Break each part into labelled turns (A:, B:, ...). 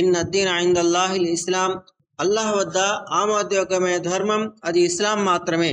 A: In అద్దీన్ ఐందల్లాహిల్ Islam Allah వద్ద ఆమోద్యోగమైన ధర్మం అది ఇస్లాం మాత్రమే.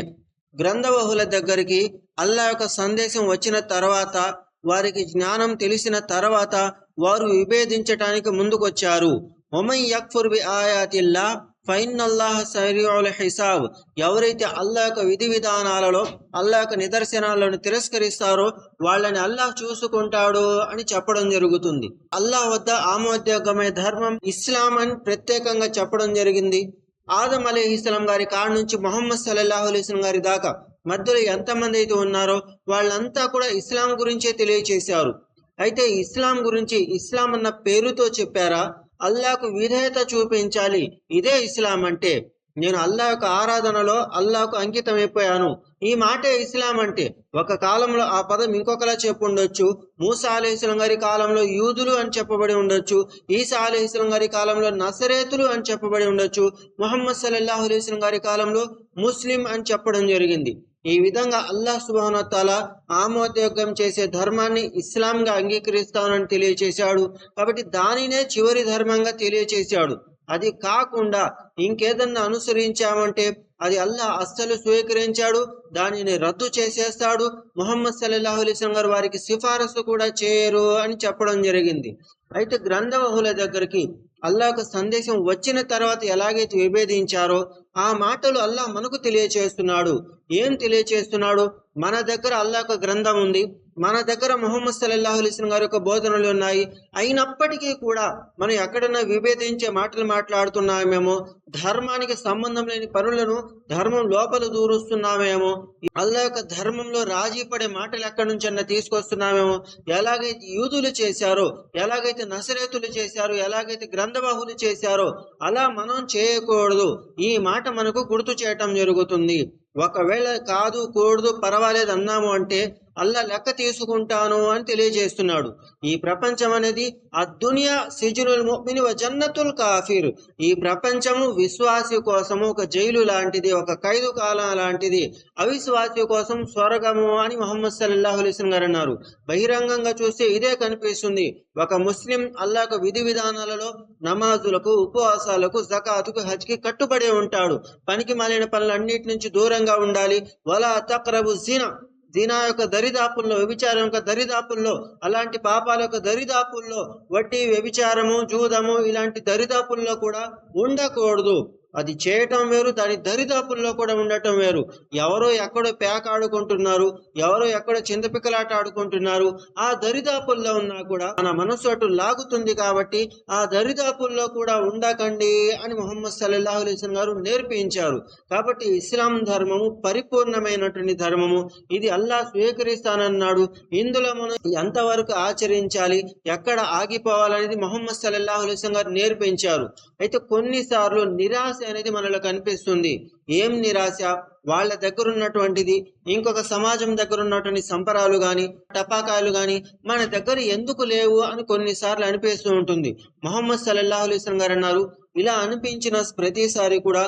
A: గ్రంథవహుల దగ్గరికి అల్లాహ్ యొక్క సందేశం వచ్చిన తర్వాత వారికి జ్ఞానం తెలిసిన తర్వాత వారు విభేదించటానికి ముందుకొచ్చారు. ఒమై యక్ఫుర్ బి ఆయాతిల్లా ఫైన్ అల్లాహ్ సరియుల్ హిసాబ్. ఎవరైతే అల్లా యొక్క విధి విధానాలలో అల్లాహ్ యొక్క నిదర్శనాలను తిరస్కరిస్తారో వాళ్ళని అల్లాహ్ చూసుకుంటాడు అని చెప్పడం జరుగుతుంది. అల్లాహ్ వద్ద ఆమోద్యోగమైన ధర్మం ఇస్లాం అని ప్రత్యేకంగా చెప్పడం జరిగింది. ఆదం అలీ ఇస్లాం గారి కాడ నుంచి మొహమ్మద్ సల్లాహు అలీస్లం గారి దాకా మధ్యలో ఎంతమంది అయితే ఉన్నారో వాళ్ళంతా కూడా ఇస్లాం గురించే తెలియచేశారు. అయితే ఇస్లాం గురించి ఇస్లాం అన్న పేరుతో చెప్పారా? అల్లాకు విధేయత చూపించాలి. ఇదే ఇస్లాం అంటే. నేను అల్లా యొక్క ఆరాధనలో అల్లాకు అంకితమైపోయాను. ఈ మాటే ఇస్లాం అంటే. ఒక కాలంలో ఆ పదం ఇంకొకలా చెప్పుండొచ్చు. మూసా అలీస్లం గారి కాలంలో యూదులు అని చెప్పబడి ఉండొచ్చు. ఈసా అలీస్లం గారి కాలంలో నసరేతులు అని చెప్పబడి ఉండొచ్చు. ముహమ్మద్ సల్లాహు అలీస్లం గారి కాలంలో ముస్లిం అని చెప్పడం జరిగింది. ఈ విధంగా అల్లాహ్ సుబానోతాల ఆమోదయోగం చేసే ధర్మాన్ని ఇస్లాంగా అంగీకరిస్తానని తెలియచేశాడు. కాబట్టి దానినే చివరి ధర్మంగా తెలియచేశాడు. అది కాకుండా ఇంకేదన్నా అనుసరించామంటే అది అల్లా అస్సలు స్వీకరించాడు. దానిని రద్దు చేసేస్తాడు. ముహమ్మద్ సల్లాహు అలీస్లం గారు వారికి సిఫారసు కూడా చేయరు అని చెప్పడం జరిగింది. అయితే గ్రంథవహుల దగ్గరికి అల్లాహకు సందేశం వచ్చిన తర్వాత ఎలాగైతే విభేదించారో ఆ మాటలు అల్లాహ్ మనకు తెలియచేస్తున్నాడు. ఏం తెలియచేస్తున్నాడు? మన దగ్గర అల్లాహ్ గ్రంథం ఉంది. మన దగ్గర మొహమ్మద్ సల్లాహు అలిస్లం గారి యొక్క బోధనలు ఉన్నాయి. అయినప్పటికీ కూడా మనం ఎక్కడన్నా విభేదించే మాటలు మాట్లాడుతున్నామేమో ధర్మానికి సంబంధం లేని పనులను ధర్మం లోపల దూరుస్తున్నామేమో అల్లా యొక్క ధర్మంలో రాజీ పడే మాటలు ఎక్కడి నుంచి తీసుకొస్తున్నామేమో ఎలాగైతే యూదులు చేశారో ఎలాగైతే నసరేతులు చేశారో ఎలాగైతే గ్రంథబాహులు చేశారో అలా మనం చేయకూడదు. ఈ మాట మనకు గుర్తు చేయటం జరుగుతుంది. ఒకవేళ కాదు కూడదు పర్వాలేదు అన్నాము అంటే అల్లా లెక్క తీసుకుంటాను అని తెలియజేస్తున్నాడు. ఈ ప్రపంచం అనేది అద్దునియా సిజునుల్ ముమిని జన్నతుల్ కాఫీర్. ఈ ప్రపంచము విశ్వాసి కోసము ఒక జైలు లాంటిది ఒక ఖైదు కాలం లాంటిది. అవిశ్వాసి కోసం స్వర్గము అని మొహమ్మద్ సల్లాహు అలీస్లం గారు అన్నారు. బహిరంగంగా చూస్తే ఇదే కనిపిస్తుంది. ఒక ముస్లిం అల్లాహ్ విధి విధానాలలో నమాజులకు ఉపవాసాలకు జకాతుకు హజ్కి కట్టుబడి ఉంటాడు. పనికి మాలిన పనులన్నిటి నుంచి దూరంగా ఉండాలి. వలా తక్రబు జినా. దీనా యొక్క దరిదాపుల్లో వ్యభిచారం యొక్క దరిదాపుల్లో అలాంటి పాపాల యొక్క దరిదాపుల్లో వడ్డీ వ్యభిచారము జూదము ఇలాంటి దరిదాపుల్లో కూడా ఉండకూడదు. అది చేయటం వేరు దాని దరిదాపుల్లో కూడా ఉండటం వేరు. ఎవరో ఎక్కడో పేక ఆడుకుంటున్నారు ఎవరో ఎక్కడో చింతపిక్కలాట ఆడుకుంటున్నారు ఆ దరిదాపుల్లో ఉన్నా కూడా మన మనసు అటు లాగుతుంది కాబట్టి ఆ దరిదాపుల్లో కూడా ఉండకండి అని మొహమ్మద్ సల్లాహు గారు నేర్పించారు. కాబట్టి ఇస్లాం ధర్మము పరిపూర్ణమైనటువంటి ధర్మము. ఇది అల్లా స్వీకరిస్తానన్నాడు. ఇందులో మనం ఎంతవరకు ఆచరించాలి ఎక్కడ ఆగిపోవాలనేది మొహమ్మద్ సల్లాహు అలైస్లం గారు నేర్పించారు. అయితే కొన్నిసార్లు నిరాశ అనేది మనలో కనిపిస్తుంది. ఏం నిరాశ? వాళ్ళ దగ్గర ఉన్నటువంటిది ఇంకొక సమాజం దగ్గర ఉన్నటువంటి సంపరాలు గాని టపాకాయలు గాని మన దగ్గర ఎందుకు లేవు అని కొన్నిసార్లు అనిపిస్తూ ఉంటుంది. మొహమ్మద్ సల్లల్లాహు అలైస్లం గారు అన్నారు ఇలా అనిపించిన ప్రతిసారి కూడా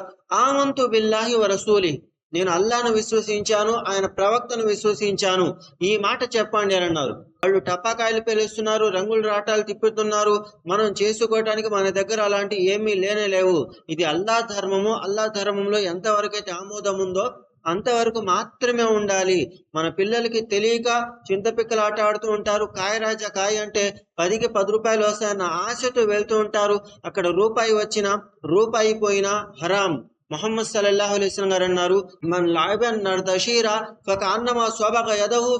A: ఆమంతు బిల్లాహి వరసూలి నేను అల్లాను విశ్వసించాను ఆయన ప్రవక్తను విశ్వసించాను. ఈ మాట చెప్పండి అని అన్నారు. వాళ్ళు టపాకాయలు పేలుస్తున్నారు రంగులు రాటాలు తిప్పుతున్నారు. మనం చేసుకోవటానికి మన దగ్గర అలాంటి ఏమీ లేనే లేవు. ఇది అల్లా ధర్మము. అల్లా ధర్మంలో ఎంతవరకు అయితే ఆమోదం ఉందో అంతవరకు మాత్రమే ఉండాలి. మన పిల్లలకి తెలియక చింతపిక్కలు ఆట ఆడుతూ ఉంటారు. కాయరాజా కాయ అంటే పదికి పది రూపాయలు వస్తాయన్న ఆశతో వెళ్తూ ఉంటారు. అక్కడ రూపాయి వచ్చినా రూపాయి పోయినా హరాం. మొహమ్మద్ సల్లల్లాహు అలైస్లం గారు అన్నారు మన లాబన్ నర్దషీరా ఒక అన్నమా స్వభగ యదహు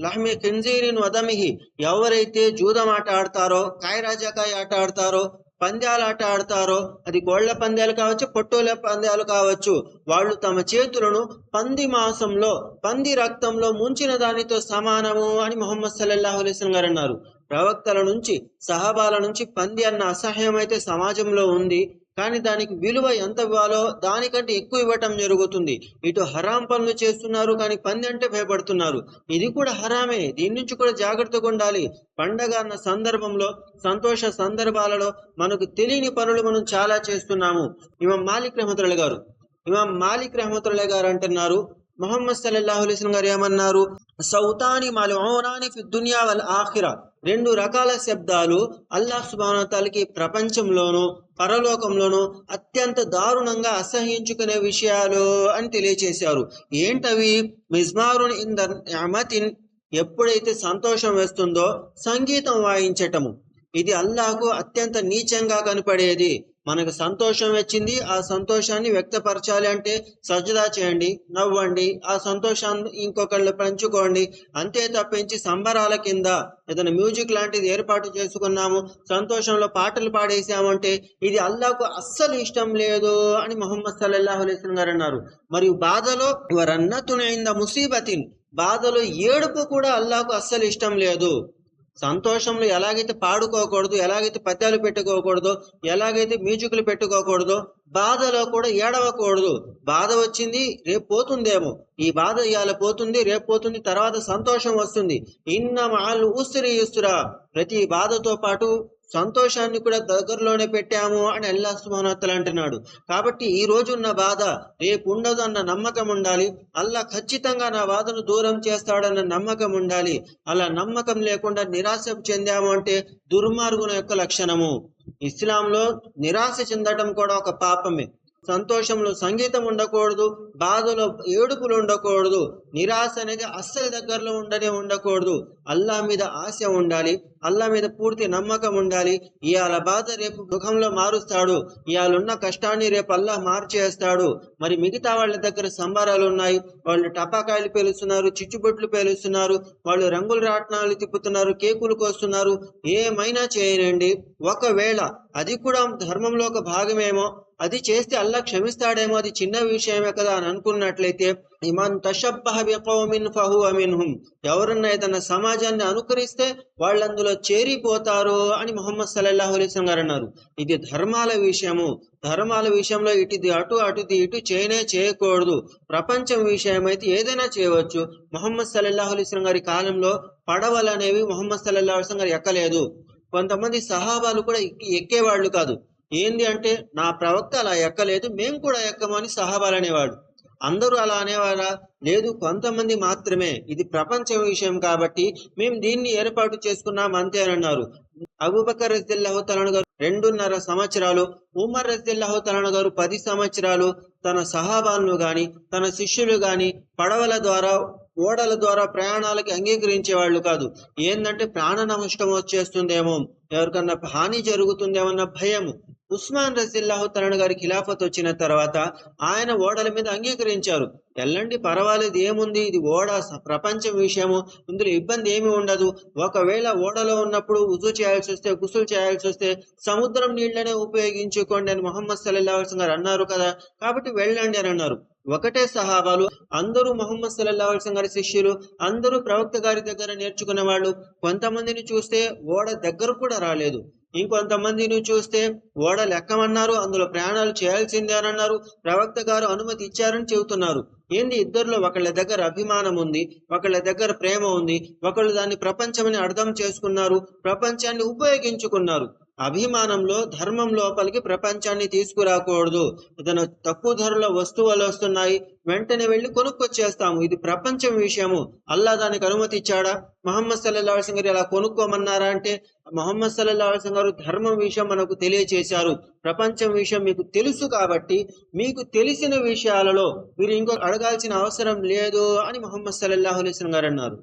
A: లహ్మి కింజీరిన్ వదమిహి ఎవరైతే జూదం ఆట ఆడతారో కాయరాజకాయ ఆట ఆడతారో పంద్యాలు ఆట ఆడతారో అది కోళ్ళ పంద్యాలు కావచ్చు పొట్టోల పంద్యాలు కావచ్చు వాళ్ళు తమ చేతులను పంది మాంసంలో పంది రక్తంలో ముంచిన దానితో సమానము అని మొహమ్మద్ సల్లల్లాహు అలైస్లం గారు అన్నారు. ప్రవక్తల నుంచి సహాబాల నుంచి పంది అన్న అసహ్యం అయితే సమాజంలో ఉంది. కానీ దానికి విలువ ఎంత ఇవ్వాలో దానికంటే ఎక్కువ ఇవ్వటం జరుగుతుంది. ఇటు హరాం పనులు చేస్తున్నారు కానీ పంది అంటే భయపడుతున్నారు. ఇది కూడా హరామే. దీని నుంచి కూడా జాగ్రత్తగా ఉండాలి. పండగ అన్న సందర్భంలో సంతోష సందర్భాలలో మనకు తెలియని పనులు మనం చాలా చేస్తున్నాము. ఇమాం మాలిక్ రహమతుల్లా గారు ఇమాం మాలిక్ రహమతుల్లా గారు అంటున్నారు మొహమ్మద్ సల్లల్లాహు గారు ఏమన్నారు? సౌతాని మాలి ఓనాని దునియా వల్ ఆఖిరా రెండు రకాల శబ్దాలు అల్లాహ్ సుబానతాలకి ప్రపంచంలోనూ పరలోకంలోనూ అత్యంత దారుణంగా అసహ్యించుకునే విషయాలు అని తెలియచేశారు. ఏంటవి? మిజ్మారున్ ఇన్ ద ఎప్పుడైతే సంతోషం వేస్తుందో సంగీతం వాయించటము. ఇది అల్లాహకు అత్యంత నీచంగా కనపడేది. మనకు సంతోషం వచ్చింది ఆ సంతోషాన్ని వ్యక్తపరచాలి అంటే సజ్జదా చేయండి నవ్వండి ఆ సంతోషాన్ని ఇంకొకళ్ళు పంచుకోండి. అంతే తప్పించి సంబరాల కింద ఏదైనా మ్యూజిక్ లాంటిది ఏర్పాటు చేసుకున్నాము సంతోషంలో పాటలు పాడేసామంటే ఇది అల్లాకు అస్సలు ఇష్టం లేదు అని మొహమ్మద్ సల్లల్లాహు అలైహి గారు అన్నారు. మరియు బాధలో వరన్నతునైంద ముసీబతిన్ బాధలో ఏడుపు కూడా అల్లాకు అస్సలు ఇష్టం లేదు. సంతోషంలో ఎలాగైతే పాడుకోకూడదు ఎలాగైతే పద్యాలు పెట్టుకోకూడదు ఎలాగైతే మ్యూజిక్లు పెట్టుకోకూడదు బాధలో కూడా ఏడవకూడదు. బాధ వచ్చింది రేపు పోతుందేమో. ఈ బాధ ఇవాళ పోతుంది రేపు పోతుంది తర్వాత సంతోషం వస్తుంది. ఇన్న మాలు ఉస్తురి. ఇస్తురా ప్రతి బాధతో పాటు సంతోషాన్ని కూడా దగ్గరలోనే పెట్టాము అని అల్లా సుమానోత్తలు అంటున్నాడు. కాబట్టి ఈ రోజు ఉన్న బాధ రేపు ఉండదు అన్న నమ్మకం ఉండాలి. అల్లా ఖచ్చితంగా నా బాధను దూరం చేస్తాడన్న నమ్మకం ఉండాలి. అలా నమ్మకం లేకుండా నిరాశ చెందాము అంటే దుర్మార్గుల యొక్క లక్షణము. ఇస్లాంలో నిరాశ చెందడం కూడా ఒక పాపమే. సంతోషంలో సంగీతం ఉండకూడదు బాధలో ఏడుపులు ఉండకూడదు నిరాశ అనేది అస్సలు దగ్గరలో ఉండనే ఉండకూడదు. అల్లా మీద ఆశ ఉండాలి అల్లా మీద పూర్తి నమ్మకం ఉండాలి. ఇవాళ బాధ రేపు ముఖంలో మారుస్తాడు ఇవాళ ఉన్న కష్టాన్ని రేపు అల్లా మార్చేస్తాడు. మరి మిగతా వాళ్ళ దగ్గర సంబరాలు ఉన్నాయి వాళ్ళు టపాకాయలు పేలుస్తున్నారు చిచ్చుబొట్లు పేలుస్తున్నారు వాళ్ళు రంగుల రాట్నాలు తిప్పుతున్నారు కేకులు కోస్తున్నారు. ఏమైనా చేయనండి. ఒకవేళ అది కూడా ధర్మంలో ఒక భాగమేమో అది చేస్తే అల్లా క్షమిస్తాడేమో అది చిన్న విషయమే కదా అని అనుకున్నట్లయితే ఇమాన్ తషబ్బహ బికౌమిన్ ఫహువ మిన్హుం. ఎవరన్నా తన సమాజాన్ని అనుకరిస్తే వాళ్ళందులో చేరిపోతారు అని మొహమ్మద్ సల్లల్లాహు అలైహి గారు అన్నారు. ఇది ధర్మాల విషయము. ధర్మాల విషయంలో ఇటుది అటు అటుది ఇటు చేయనే చేయకూడదు. ప్రపంచం విషయం అయితే ఏదైనా చేయవచ్చు. మొహమ్మద్ సల్లల్లాహు అలైహి గారి కాలంలో పడవలు అనేవి మొహమ్మద్ సల్లల్లాహు అలైహి గారు ఎక్కలేదు. కొంతమంది సహాబాలు కూడా ఎక్కేవాళ్ళు కాదు. ఏంది అంటే నా ప్రవక్త అలా ఎక్కలేదు మేము కూడా ఎక్కమని సహాబాలు అనేవాడు అందరూ అలా అనేవారా? లేదు కొంతమంది మాత్రమే. ఇది ప్రపంచం విషయం కాబట్టి మేము దీన్ని ఏర్పాటు చేసుకున్నాం అంతే అని అన్నారు. అబూబకర్ రజిల్లాహు తలను గారు రెండున్నర సంవత్సరాలు ఉమర్ రజిల్లాహు తలను గారు పది సంవత్సరాలు తన సహాబాలను గాని తన శిష్యులు గాని పడవల ద్వారా ఓడల ద్వారా ప్రయాణాలకి అంగీకరించే వాళ్ళు కాదు. ఏంటంటే ప్రాణ నష్టం వచ్చేస్తుందేమో. ఎవరికన్నా హాని జరుగుతుందేమన్న భయం ఉస్మాన్ రజిల్లాహు తలను గారి ఖిలాఫత్ వచ్చిన తర్వాత ఆయన ఓడల మీద అంగీకరించారు. ఎల్లండి పర్వాలేదు ఏముంది? ఇది ఓడ ప్రపంచం విషయము. ఇందులో ఇబ్బంది ఏమి ఉండదు. ఒకవేళ ఓడలో ఉన్నప్పుడు ఉజు చేయాల్సి వస్తే గుసులు చేయాల్సి వస్తే సముద్రం నీళ్ళనే ఉపయోగించుకోండి అని మొహమ్మద్ సల్లల్లాహు గారు అన్నారు కదా. కాబట్టి వెళ్ళండి అని అన్నారు. ఒకటే సహాబాలు అందరూ మొహమ్మద్ సల్లల్లాహు అలైహి గారి శిష్యులు అందరూ ప్రవక్త గారి దగ్గర నేర్చుకునే వాళ్ళు. కొంతమందిని చూస్తే ఓడ దగ్గర కూడా రాలేదు. ఇంకొంతమందిని చూస్తే ఓడ లెక్కమన్నారు అందులో ప్రయాణాలు చేయాల్సిందే అన్నారు ప్రవక్త గారు అనుమతి ఇచ్చారని చెబుతున్నారు. ఏంది ఇద్దరిలో ఒకళ్ళ దగ్గర అభిమానం ఉంది ఒకళ్ళ దగ్గర ప్రేమ ఉంది ఒకళ్ళు దాన్ని ప్రపంచమని అర్థం చేసుకున్నారు ప్రపంచాన్ని ఉపయోగించుకున్నారు. అభిమానంలో ధర్మం లోపలికి ప్రపంచాన్ని తీసుకురాకూడదు. ఏదైనా తక్కువ ధరలో వస్తువులు వస్తున్నాయి. వెంటనే వెళ్ళి కొనుక్కొచ్చేస్తాము. ఇది ప్రపంచం విషయము. అల్లా దానికి అనుమతి ఇచ్చాడా? మహమ్మద్ సల్లల్లాహు అలైహి గారు ఇలా కొనుక్కోమన్నారా అంటే మహమ్మద్ సల్లల్లాహు అలైహి గారు ధర్మం విషయం మనకు తెలియచేశారు. ప్రపంచం విషయం మీకు తెలుసు కాబట్టి మీకు తెలిసిన విషయాలలో మీరు ఇంకో అడగాల్సిన అవసరం లేదు అని మహమ్మద్ సల్లల్లాహు అలైహి గారు అన్నారు.